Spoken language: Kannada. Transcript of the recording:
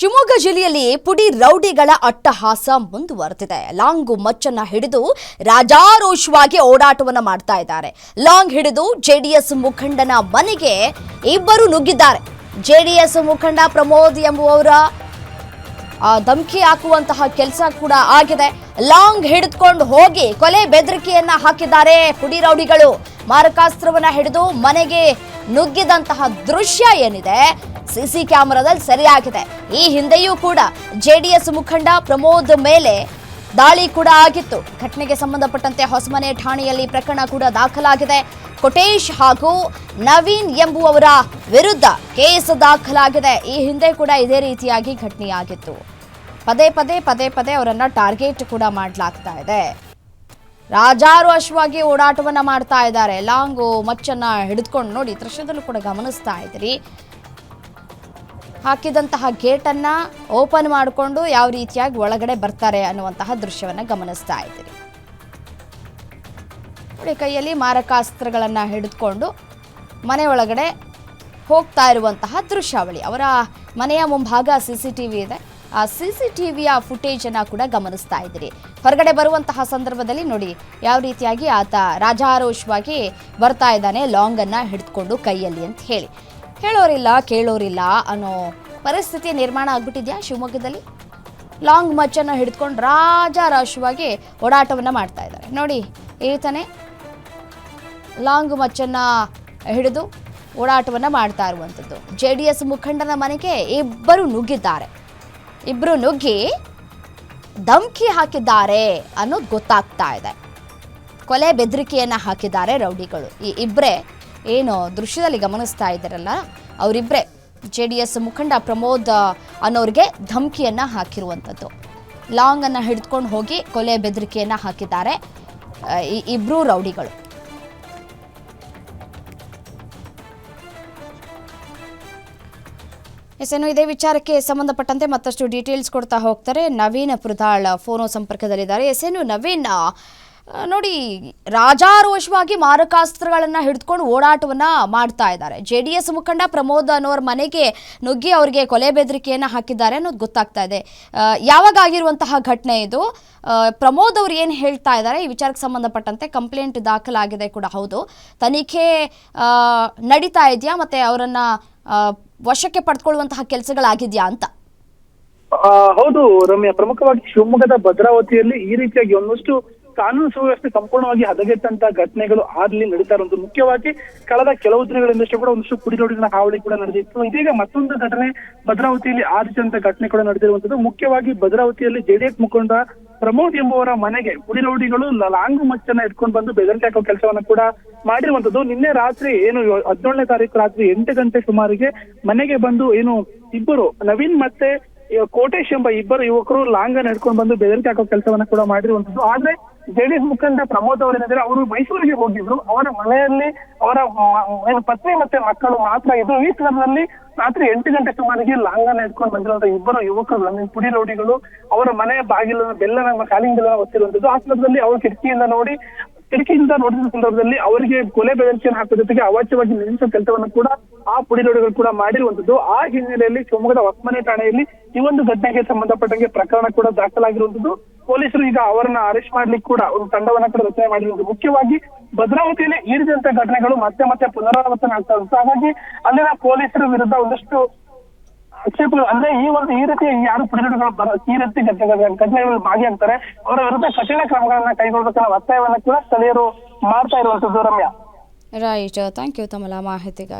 ಶಿವಮೊಗ್ಗ ಜಿಲ್ಲೆಯಲ್ಲಿ ಪುಡಿ ರೌಡಿಗಳ ಅಟ್ಟಹಾಸ ಮುಂದುವರೆದಿದೆ. ಲಾಂಗು ಮಚ್ಚನ್ನ ಹಿಡಿದು ರಾಜಾರೋಷವಾಗಿ ಓಡಾಟವನ್ನ ಮಾಡ್ತಾ ಇದ್ದಾರೆ. ಲಾಂಗ್ ಹಿಡಿದು ಜೆಡಿಎಸ್ ಮುಖಂಡನ ಮನೆಗೆ ಇಬ್ಬರು ನುಗ್ಗಿದ್ದಾರೆ. ಜೆಡಿಎಸ್ ಮುಖಂಡ ಪ್ರಮೋದ್ ಎಂಬುವವರ ಧಮಕಿ ಹಾಕುವಂತಹ ಕೆಲಸ ಕೂಡ ಆಗಿದೆ. ಲಾಂಗ್ ಹಿಡಿದುಕೊಂಡು ಹೋಗಿ ಕೊಲೆ ಬೆದರಿಕೆಯನ್ನ ಹಾಕಿದ್ದಾರೆ ಪುಡಿ ರೌಡಿಗಳು. ಮಾರಕಾಸ್ತ್ರವನ್ನ ಹಿಡಿದು ಮನೆಗೆ ನುಗ್ಗಿದಂತಹ ದೃಶ್ಯ ಏನಿದೆ? ಸಿಸಿ ಕ್ಯಾಮೆರಾದಲ್ಲಿ ಸೆರೆಯಾಗಿದೆ. ಈ ಹಿಂದೆಯೂ ಕೂಡ ಜೆಡಿಎಸ್ ಮುಖಂಡ ಪ್ರಮೋದ್ ಮೇಲೆ ದಾಳಿ ಕೂಡ ಆಗಿತ್ತು. ಘಟನೆಗೆ ಸಂಬಂಧಪಟ್ಟಂತೆ ಹೊಸಮನೆ ಠಾಣೆಯಲ್ಲಿ ಪ್ರಕರಣ ಕೂಡ ದಾಖಲಾಗಿದೆ. ಕೊಟೇಶ್ ಹಾಗೂ ನವೀನ್ ಎಂಬುವವರ ವಿರುದ್ಧ ಕೇಸ್ ದಾಖಲಾಗಿದೆ. ಈ ಹಿಂದೆ ಕೂಡ ಇದೇ ರೀತಿಯಾಗಿ ಘಟನೆಯಾಗಿತ್ತು. ಪದೇ ಪದೇ ಪದೇ ಪದೇ ಅವರನ್ನ ಟಾರ್ಗೆಟ್ ಕೂಡ ಮಾಡಲಾಗ್ತಾ ಇದೆ. ರಾಜಾರೋಷವಾಗಿ ಓಡಾಟವನ್ನ ಮಾಡ್ತಾ ಇದ್ದಾರೆ. ಲಾಂಗು ಮಚ್ಚನ್ನ ಹಿಡಿದುಕೊಂಡು ನೋಡಿ ದೃಶ್ಯದಲ್ಲೂ ಕೂಡ ಗಮನಿಸ್ತಾ ಇದ್ದೀರಿ. ಹಾಕಿದಂತಹ ಗೇಟನ್ನ ಓಪನ್ ಮಾಡಿಕೊಂಡು ಯಾವ ರೀತಿಯಾಗಿ ಒಳಗಡೆ ಬರ್ತಾರೆ ಅನ್ನುವಂತಹ ದೃಶ್ಯವನ್ನ ಗಮನಿಸ್ತಾ ಇದ್ದೀರಿ. ನೋಡಿ, ಕೈಯಲ್ಲಿ ಮಾರಕಾಸ್ತ್ರಗಳನ್ನು ಹಿಡಿದುಕೊಂಡು ಮನೆ ಒಳಗಡೆ ಹೋಗ್ತಾ ಇರುವಂತಹ ದೃಶ್ಯಾವಳಿ. ಅವರ ಮನೆಯ ಮುಂಭಾಗ ಸಿ ಸಿ ಟಿ ವಿ ಇದೆ. ಆ ಸಿ ಸಿ ಟಿ ವಿಯ ಫುಟೇಜನ್ನು ಕೂಡ ಗಮನಿಸ್ತಾ ಇದ್ದೀರಿ. ಹೊರಗಡೆ ಬರುವಂತಹ ಸಂದರ್ಭದಲ್ಲಿ ನೋಡಿ, ಯಾವ ರೀತಿಯಾಗಿ ಆತ ರಾಜಾರೋಷವಾಗಿ ಬರ್ತಾ ಇದ್ದಾನೆ ಲಾಂಗನ್ನು ಹಿಡಿದುಕೊಂಡು ಕೈಯಲ್ಲಿ ಅಂತ ಹೇಳಿ. ಹೇಳೋರಿಲ್ಲ, ಕೇಳೋರಿಲ್ಲ ಅನ್ನೋ ಪರಿಸ್ಥಿತಿ ನಿರ್ಮಾಣ ಆಗ್ಬಿಟ್ಟಿದ್ಯಾ ಶಿವಮೊಗ್ಗದಲ್ಲಿ? ಲಾಂಗ್ ಮಚ್ಚನ್ನು ಹಿಡಿದುಕೊಂಡು ರಾಜಾರಾಶವಾಗಿ ಓಡಾಟವನ್ನು ಮಾಡ್ತಾ ಇದ್ದಾರೆ. ನೋಡಿ, ಈತನೇ ಲಾಂಗ್ ಮಚ್ಚನ್ನು ಹಿಡಿದು ಓಡಾಟವನ್ನು ಮಾಡ್ತಾ ಇರುವಂಥದ್ದು. ಜೆ ಡಿ ಎಸ್ ಮುಖಂಡನ ಮನೆಗೆ ಇಬ್ಬರು ನುಗ್ಗಿದ್ದಾರೆ. ಇಬ್ಬರು ನುಗ್ಗಿ ಧಮಕಿ ಹಾಕಿದ್ದಾರೆ ಅನ್ನೋದು ಗೊತ್ತಾಗ್ತಾ ಇದೆ. ಕೊಲೆ ಬೆದರಿಕೆಯನ್ನು ಹಾಕಿದ್ದಾರೆ ರೌಡಿಗಳು. ಈ ಇಬ್ಬರೇ ಏನು ದೃಶ್ಯದಲ್ಲಿ ಗಮನಿಸ್ತಾ ಇದ್ದಾರಲ್ಲ ಅವರಿಬ್ಬರೇ ಜೆ ಡಿ ಎಸ್ ಮುಖಂಡ ಪ್ರಮೋದ್ ಅನ್ನೋರಿಗೆ ಧಮಕಿಯನ್ನು ಹಾಕಿರುವಂಥದ್ದು ಲಾಂಗನ್ನು ಹಿಡಿದುಕೊಂಡು ಹೋಗಿ ಕೊಲೆ ಬೆದರಿಕೆಯನ್ನು ಹಾಕಿದ್ದಾರೆ ಈ ಇಬ್ಬರು ರೌಡಿಗಳು. ಎಸ್ ಏನು ಇದೇ ವಿಚಾರಕ್ಕೆ ಸಂಬಂಧಪಟ್ಟಂತೆ ಮತ್ತಷ್ಟು ಡೀಟೇಲ್ಸ್ ಕೊಡ್ತಾ ಹೋಗ್ತಾರೆ ನವೀನ್ ಪುರದಾಳ್, ಫೋನೋ ಸಂಪರ್ಕದಲ್ಲಿದ್ದಾರೆ. ಎಸ್ ಏನು ನವೀನ್ ನೋಡಿ, ರಾಜಾರೋಷವಾಗಿ ಮಾರಕಾಸ್ತ್ರಗಳನ್ನು ಹಿಡಿದುಕೊಂಡು ಓಡಾಟವನ್ನ ಮಾಡ್ತಾ ಇದ್ದಾರೆ. ಜೆ ಡಿ ಎಸ್ ಮುಖಂಡ ಪ್ರಮೋದ್ ಅನ್ನೋರ ಮನೆಗೆ ನುಗ್ಗಿ ಅವರಿಗೆ ಕೊಲೆ ಬೆದರಿಕೆಯನ್ನು ಹಾಕಿದ್ದಾರೆ ಅನ್ನೋದು ಗೊತ್ತಾಗ್ತಾ ಇದೆ. ಯಾವಾಗಿರುವಂತಹ ಘಟನೆ ಇದು? ಪ್ರಮೋದ್ ಅವರು ಏನು ಹೇಳ್ತಾ ಇದ್ದಾರೆ? ಈ ವಿಚಾರಕ್ಕೆ ಸಂಬಂಧಪಟ್ಟಂತೆ ಕಂಪ್ಲೇಂಟ್ ದಾಖಲಾಗಿದೆ ಕೂಡ ಹೌದು. ತನಿಖೆ ನಡೀತಾ ಇದೆಯಾ? ಮತ್ತೆ ಅವರನ್ನ ವಶಕ್ಕೆ ಪಡ್ಕೊಳ್ಳುವಂತಹ ಕೆಲಸಗಳಾಗಿದೆಯಾ ಅಂತ? ಹೌದು ರಮ್ಯಾ. ಪ್ರಮುಖವಾಗಿ ಶಿವಮೊಗ್ಗದ ಭದ್ರಾವತಿಯಲ್ಲಿ ಈ ರೀತಿಯಾಗಿ ಒಂದಷ್ಟು ಕಾನೂನು ಸುವ್ಯವಸ್ಥೆ ಸಂಪೂರ್ಣವಾಗಿ ಹದಗೆಟ್ಟಂತ ಘಟನೆಗಳು ಆಗ್ಲಿ ನಡೀತಾ ಇರುವಂತ ಮುಖ್ಯವಾಗಿ ಕಳೆದ ಕೆಲವು ದಿನಗಳಿಂದಷ್ಟೇ ಕೂಡ ಒಂದಷ್ಟು ಪುಡಿರೋಡಿನ ಹಾವಳಿ ಕೂಡ ನಡೆದಿತ್ತು. ಇದೀಗ ಮತ್ತೊಂದು ಘಟನೆ ಭದ್ರಾವತಿಯಲ್ಲಿ ಆದಿತ್ಯಂತ ಘಟನೆ ಕೂಡ ನಡೆದಿರುವಂತದ್ದು. ಮುಖ್ಯವಾಗಿ ಭದ್ರಾವತಿಯಲ್ಲಿ ಜೆಡಿಎಸ್ ಮುಖಂಡ ಪ್ರಮೋದ್ ಎಂಬುವರ ಮನೆಗೆ ಪುಡಿರೌಡಿಗಳು ಲ- ಲಾಂಗು ಮಚ್ಚನ್ನ ಇಟ್ಕೊಂಡು ಬಂದು ಬೆದರಿಕೆ ಹಾಕೋ ಕೆಲಸವನ್ನ ಕೂಡ ಮಾಡಿರುವಂತದ್ದು. ನಿನ್ನೆ ರಾತ್ರಿ ಏನು ಹದಿನೇಳನೇ ತಾರೀಕು ರಾತ್ರಿ ಎಂಟು ಗಂಟೆ ಸುಮಾರಿಗೆ ಮನೆಗೆ ಬಂದು ಏನು ಇಬ್ಬರು ನವೀನ್ ಮತ್ತೆ ಕೋಟೇಶ್ ಎಂಬ ಇಬ್ಬರು ಯುವಕರು ಲಾಂಗನ್ ಹಿಡ್ಕೊಂಡು ಬಂದು ಬೆದರಿಕೆ ಹಾಕೋ ಕೆಲಸವನ್ನ ಕೂಡ ಮಾಡಿರುವಂತದ್ದು. ಆದ್ರೆ ಜೆಡಿಎಸ್ ಮುಖಂಡ ಪ್ರಮೋದ್ ಅವರು ಏನಂದ್ರೆ ಅವರು ಮೈಸೂರಿಗೆ ಹೋಗಿದ್ರು. ಅವರ ಮನೆಯಲ್ಲಿ ಅವರ ಪತ್ನಿ ಮತ್ತೆ ಮಕ್ಕಳು ಮಾತ್ರ ಇದ್ರು. ಈ ಕ್ರಮದಲ್ಲಿ ರಾತ್ರಿ ಎಂಟು ಗಂಟೆ ಸುಮಾರಿಗೆ ಲಾಂಗನ ಇಟ್ಕೊಂಡು ಬಂದಿರುವಂತ ಇಬ್ಬರು ಯುವಕರು ಪುಡಿ ರೌಡಿಗಳು, ಅವರ ಮನೆಯ ಬಾಗಿಲು ಬೆಲ್ಲನ ಕಾಲಿಂಗ್ ಬೆಲ್ಲನ ಒತ್ತಿರುವಂತದ್ದು. ಆ ಸಂದರ್ಭದಲ್ಲಿ ಅವರು ಕಿಟಕಿಯಿಂದ ನೋಡಿ, ಕಿಟಕಿಯಿಂದ ನೋಡಿದ ಸಂದರ್ಭದಲ್ಲಿ ಅವರಿಗೆ ಕೊಲೆ ಬೆದರಿಕೆಯನ್ನು ಹಾಕುವ ಜೊತೆಗೆ ಅವಾಚ್ಯವಾಗಿ ನಿಲ್ಲಿಸುವ ಕೆಲಸವನ್ನು ಕೂಡ ಆ ಪುಡಿರೋಡಿಗಳು ಕೂಡ ಮಾಡಿರುವಂತದ್ದು. ಆ ಹಿನ್ನೆಲೆಯಲ್ಲಿ ಶಿವಮೊಗ್ಗದ ಹೊಸಮನೆ ಠಾಣೆಯಲ್ಲಿ ಈ ಒಂದು ಘಟನೆಗೆ ಸಂಬಂಧಪಟ್ಟಂಗೆ ಪ್ರಕರಣ ಕೂಡ ದಾಖಲಾಗಿರುವಂತದ್ದು. ಪೊಲೀಸರು ಈಗ ಅವರನ್ನ ಅರೆಸ್ಟ್ ಮಾಡ್ಲಿಕ್ಕೆ ಕೂಡ ಒಂದು ತಂಡವನ್ನ ಕೂಡ ರಚನೆ ಮಾಡಿರುವುದು ಮುಖ್ಯವಾಗಿ ಭದ್ರಾವತಿಯಲ್ಲಿ ಈ ಘಟನೆಗಳು ಮತ್ತೆ ಮತ್ತೆ ಪುನರಾವರ್ತನೆ ಆಗ್ತಾ ಉಂಟು. ಹಾಗಾಗಿ ಅಲ್ಲಿನ ಪೊಲೀಸರ ವಿರುದ್ಧ ಒಂದಷ್ಟು ಆಕ್ಷೇಪಗಳು, ಅಂದ್ರೆ ಈ ಒಂದು ಈ ರೀತಿ ಯಾರು ಪ್ರತಿಭಟನೆಗಳು ಬರ, ಈ ರೀತಿ ಘಟನೆಗಳು ಭಾಗಿಯಾಗ್ತಾರೆ. ಅವರ ವಿರುದ್ಧ ಕಠಿಣ ಕ್ರಮಗಳನ್ನ ಕೈಗೊಳ್ಳಬೇಕನ್ನೋ ಒತ್ತಾಯವನ್ನ ಕೂಡ ಸ್ಥಳೀಯರು ಮಾಡ್ತಾ ಇರುವಂತದ್ದು ರಮ್ಯ. ರೈಟ್ ಥ್ಯಾಂಕ್ ಯು ತಮಲ ಮಾಹಿತಿಗಾಗಿ.